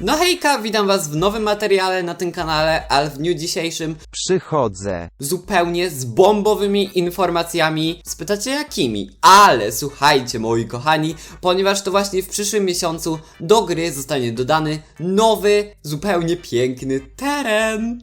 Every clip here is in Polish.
No hejka, witam was w nowym materiale na tym kanale, ale w dniu dzisiejszym Przychodzę. zupełnie z bombowymi informacjami. Spytacie jakimi? Ale słuchajcie moi kochani, ponieważ to właśnie w przyszłym miesiącu do gry zostanie dodany nowy, zupełnie piękny teren.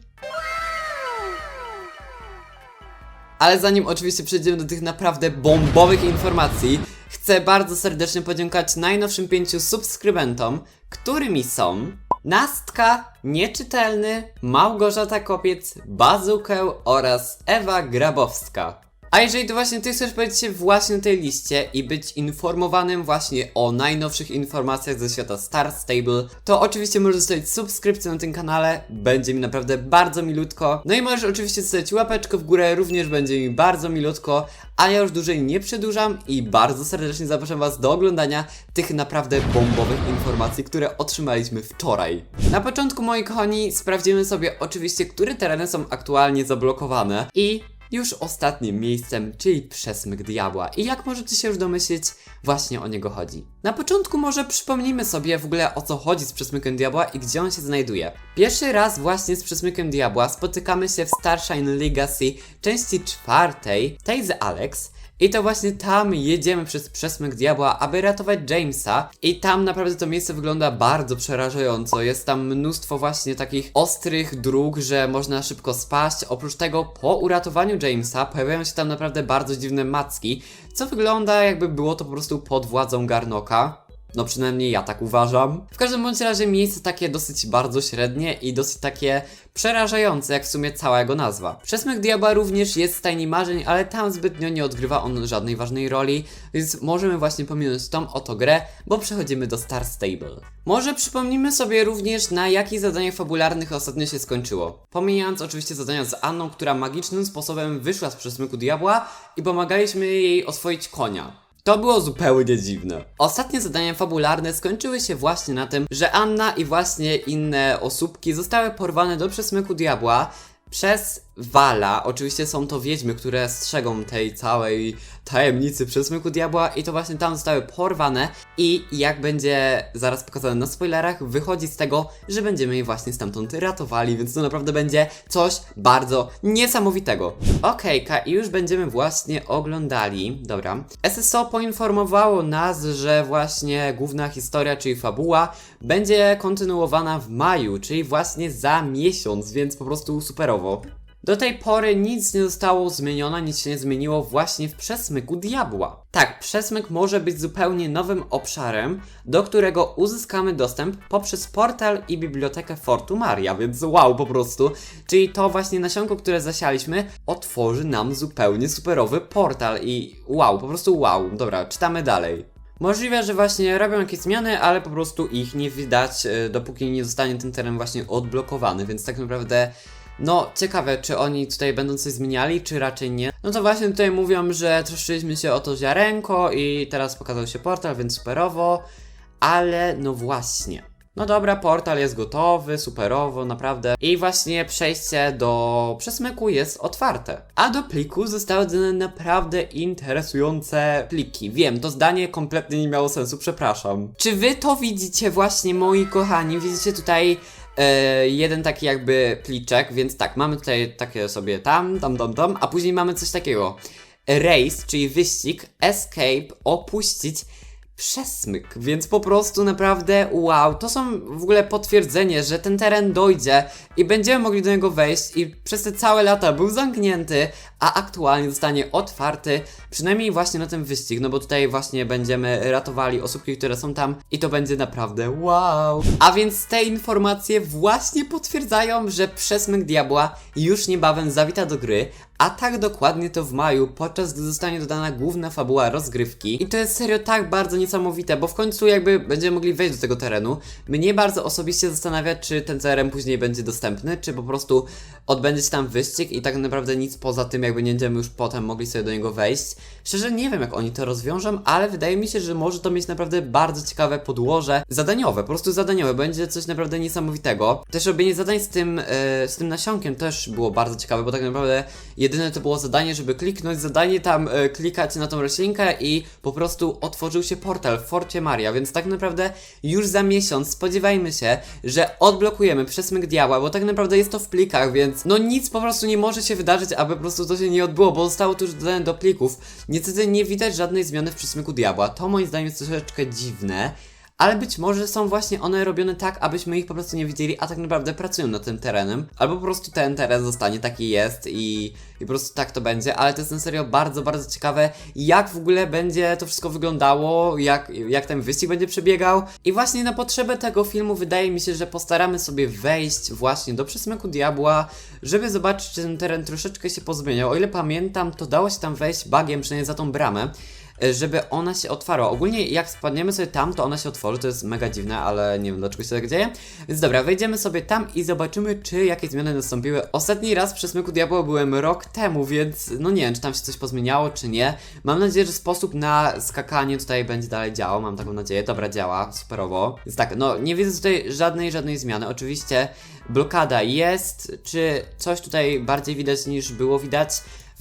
Ale zanim oczywiście przejdziemy do tych naprawdę bombowych informacji, chcę bardzo serdecznie podziękować najnowszym pięciu subskrybentom, którymi są Nastka, Nieczytelny, Małgorzata Kopiec, Bazukę oraz Ewa Grabowska. A jeżeli to właśnie ty chcesz się właśnie na tej liście i być informowanym właśnie o najnowszych informacjach ze świata Star Stable, to oczywiście możesz zostawić subskrypcję na tym kanale, będzie mi naprawdę bardzo milutko. No i możesz oczywiście zostawić łapeczkę w górę, również będzie mi bardzo milutko, a ja już dłużej nie przedłużam i bardzo serdecznie zapraszam was do oglądania tych naprawdę bombowych informacji, które otrzymaliśmy wczoraj. Na początku, moi kochani, sprawdzimy sobie oczywiście, które tereny są aktualnie zablokowane i już ostatnim miejscem, czyli przesmyk diabła. I jak możecie się już domyślić, właśnie o niego chodzi. Na początku może przypomnijmy sobie w ogóle o co chodzi z przesmykiem diabła i gdzie on się znajduje. Pierwszy raz właśnie z przesmykiem diabła spotykamy się w Starshine Legacy części czwartej, tej z Alex. I to właśnie tam jedziemy przez przesmyk diabła, aby ratować Jamesa. I tam naprawdę to miejsce wygląda bardzo przerażająco. Jest tam mnóstwo właśnie takich ostrych dróg, że można szybko spaść. Oprócz tego, po uratowaniu Jamesa pojawiają się tam naprawdę bardzo dziwne macki, co wygląda jakby było to po prostu pod władzą Garnoka. No przynajmniej ja tak uważam. W każdym bądź razie miejsce takie dosyć bardzo średnie i dosyć takie przerażające, jak w sumie cała jego nazwa. Przesmyk Diabła również jest z Tajni Marzeń, ale tam zbytnio nie odgrywa on żadnej ważnej roli, więc możemy właśnie pominąć tą oto grę, bo przechodzimy do Star Stable. Może przypomnimy sobie również na jakich zadaniach fabularnych ostatnio się skończyło. Pomijając oczywiście zadania z Anną, która magicznym sposobem wyszła z Przesmyku Diabła i pomagaliśmy jej oswoić konia. To było zupełnie dziwne. Ostatnie zadania fabularne skończyły się właśnie na tym, że Anna i właśnie inne osóbki zostały porwane do przesmyku diabła przez Wala. Oczywiście są to wiedźmy, które strzegą tej całej tajemnicy przesmyku diabła i to właśnie tam zostały porwane i jak będzie zaraz pokazane na spoilerach, wychodzi z tego, że będziemy je właśnie stamtąd ratowali, więc to naprawdę będzie coś bardzo niesamowitego. Okejka, i już będziemy właśnie oglądali. Dobra. SSO poinformowało nas, że właśnie główna historia, czyli fabuła, będzie kontynuowana w maju, czyli właśnie za miesiąc, więc po prostu superowo. Do tej pory nic nie zostało zmienione, nic się nie zmieniło właśnie w przesmyku diabła. Tak, przesmyk może być zupełnie nowym obszarem, do którego uzyskamy dostęp poprzez portal i bibliotekę Fortumaria, więc wow po prostu. Czyli to właśnie nasionko, które zasialiśmy, otworzy nam zupełnie superowy portal i wow, po prostu wow. Dobra, czytamy dalej. Możliwe, że właśnie robią jakieś zmiany, ale po prostu ich nie widać, e, dopóki nie zostanie ten teren właśnie odblokowany, więc tak naprawdę no, ciekawe, czy oni tutaj będą coś zmieniali, czy raczej nie. No to właśnie tutaj mówią, że troszczyliśmy się o to ziarenko i teraz pokazał się portal, więc superowo, ale no właśnie. No dobra, portal jest gotowy, superowo, naprawdę. I właśnie przejście do przesmyku jest otwarte. A do pliku zostały dodane naprawdę interesujące pliki. Wiem, to zdanie kompletnie nie miało sensu, przepraszam. Czy wy to widzicie właśnie, moi kochani? Widzicie tutaj jeden taki jakby pliczek, więc tak, mamy tutaj takie sobie tam, tam, tam, tam, a później mamy coś takiego. Race, czyli wyścig, escape, opuścić, przesmyk, więc po prostu naprawdę wow, to są w ogóle potwierdzenie, że ten teren dojdzie i będziemy mogli do niego wejść i przez te całe lata był zamknięty, a aktualnie zostanie otwarty, przynajmniej właśnie na ten wyścig, no bo tutaj właśnie będziemy ratowali osóbki, które są tam i to będzie naprawdę wow. A więc te informacje właśnie potwierdzają, że przesmyk diabła już niebawem zawita do gry, a tak dokładnie to w maju, podczas gdy zostanie dodana główna fabuła rozgrywki. I to jest serio tak bardzo niesamowite, bo w końcu jakby będziemy mogli wejść do tego terenu. Mnie bardzo osobiście zastanawia, czy ten teren później będzie dostępny, czy po prostu odbędzie się tam wyścig i tak naprawdę nic poza tym jakby nie będziemy już potem mogli sobie do niego wejść. Szczerze nie wiem jak oni to rozwiążą, ale wydaje mi się, że może to mieć naprawdę bardzo ciekawe podłoże zadaniowe, po prostu zadaniowe, będzie coś naprawdę niesamowitego. Też robienie zadań z tym, e, z tym nasionkiem też było bardzo ciekawe, bo tak naprawdę jedyne to było zadanie, żeby kliknąć zadanie, tam e, klikać na tą roślinkę i po prostu otworzył się portal w Forcie Maria, więc tak naprawdę już za miesiąc spodziewajmy się, że odblokujemy przesmyk diabła, bo tak naprawdę jest to w plikach, więc no nic po prostu nie może się wydarzyć, aby po prostu to się nie odbyło, bo zostało to już dodane do plików. Niestety nie widać żadnej zmiany w przesmyku diabła, to moim zdaniem jest troszeczkę dziwne. Ale być może są właśnie one robione tak, abyśmy ich po prostu nie widzieli, a tak naprawdę pracują nad tym terenem. Albo po prostu ten teren zostanie taki jest i, i po prostu tak to będzie. Ale to jest na serio bardzo, bardzo ciekawe, jak w ogóle będzie to wszystko wyglądało, jak, jak ten wyścig będzie przebiegał. I właśnie na potrzebę tego filmu wydaje mi się, że postaramy sobie wejść właśnie do przesmyku diabła, żeby zobaczyć, czy ten teren troszeczkę się pozmieniał. O ile pamiętam, to dało się tam wejść bagiem, przynajmniej za tą bramę żeby ona się otwarła. Ogólnie jak spadniemy sobie tam, to ona się otworzy, to jest mega dziwne, ale nie wiem dlaczego się tak dzieje. Więc dobra, wejdziemy sobie tam i zobaczymy, czy jakieś zmiany nastąpiły. Ostatni raz przy Smyku Diabła byłem rok temu, więc no nie wiem, czy tam się coś pozmieniało, czy nie. Mam nadzieję, że sposób na skakanie tutaj będzie dalej działał, mam taką nadzieję. Dobra, działa, superowo. Więc tak, no nie widzę tutaj żadnej, żadnej zmiany. Oczywiście blokada jest, czy coś tutaj bardziej widać niż było widać?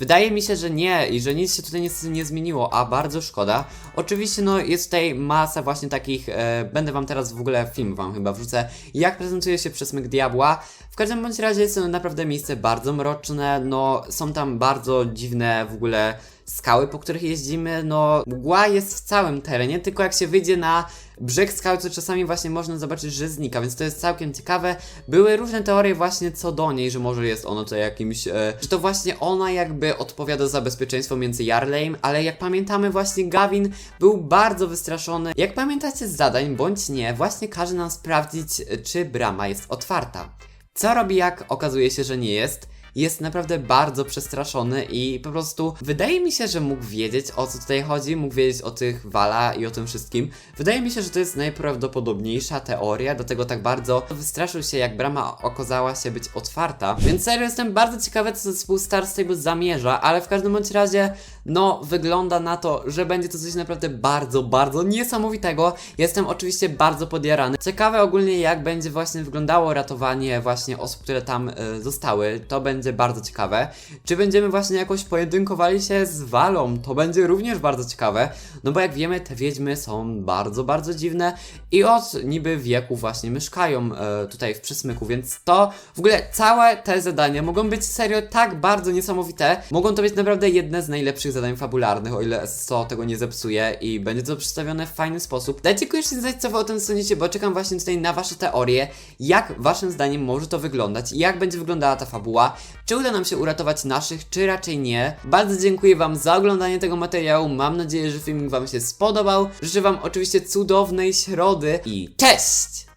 Wydaje mi się, że nie i że nic się tutaj nie zmieniło, a bardzo szkoda. Oczywiście, no jest tutaj masa właśnie takich, e, będę wam teraz w ogóle film wam chyba wrzucę, jak prezentuje się przesmyk diabła. W każdym bądź razie jest to naprawdę miejsce bardzo mroczne, no są tam bardzo dziwne w ogóle skały, po których jeździmy, no mgła jest w całym terenie, tylko jak się wyjdzie na brzeg skały, to czasami właśnie można zobaczyć, że znika, więc to jest całkiem ciekawe. Były różne teorie właśnie co do niej, że może jest ono to jakimś, e, że to właśnie ona jakby odpowiada za bezpieczeństwo między Jarlejm, ale jak pamiętamy właśnie Gavin był bardzo wystraszony. Jak pamiętacie z zadań, bądź nie, właśnie każe nam sprawdzić, e, czy brama jest otwarta. Co robi jak okazuje się, że nie jest? Jest naprawdę bardzo przestraszony i po prostu wydaje mi się, że mógł wiedzieć o co tutaj chodzi, mógł wiedzieć o tych Wala i o tym wszystkim. Wydaje mi się, że to jest najprawdopodobniejsza teoria, dlatego tak bardzo wystraszył się, jak brama okazała się być otwarta. Więc serio jestem bardzo ciekawy, co zespół Star Stable zamierza, ale w każdym bądź razie, no, wygląda na to, że będzie to coś naprawdę bardzo, bardzo niesamowitego. Jestem oczywiście bardzo podjarany. Ciekawe ogólnie, jak będzie właśnie wyglądało ratowanie właśnie osób, które tam y, zostały. To będzie bardzo ciekawe. Czy będziemy właśnie jakoś pojedynkowali się z Walą? To będzie również bardzo ciekawe. No bo jak wiemy, te wiedźmy są bardzo, bardzo dziwne i od niby wieku właśnie mieszkają e, tutaj w przysmyku, więc to w ogóle całe te zadania mogą być serio tak bardzo niesamowite. Mogą to być naprawdę jedne z najlepszych zadań fabularnych, o ile SSO tego nie zepsuje i będzie to przedstawione w fajny sposób. Dajcie koniecznie znać, co wy o tym sądzicie, bo czekam właśnie tutaj na wasze teorie, jak waszym zdaniem może to wyglądać, jak będzie wyglądała ta fabuła, czy uda nam się uratować naszych, czy raczej nie. Bardzo dziękuję wam za oglądanie tego materiału, mam nadzieję, że filmik wam się spodobał. Życzę wam oczywiście cudownej środy i cześć!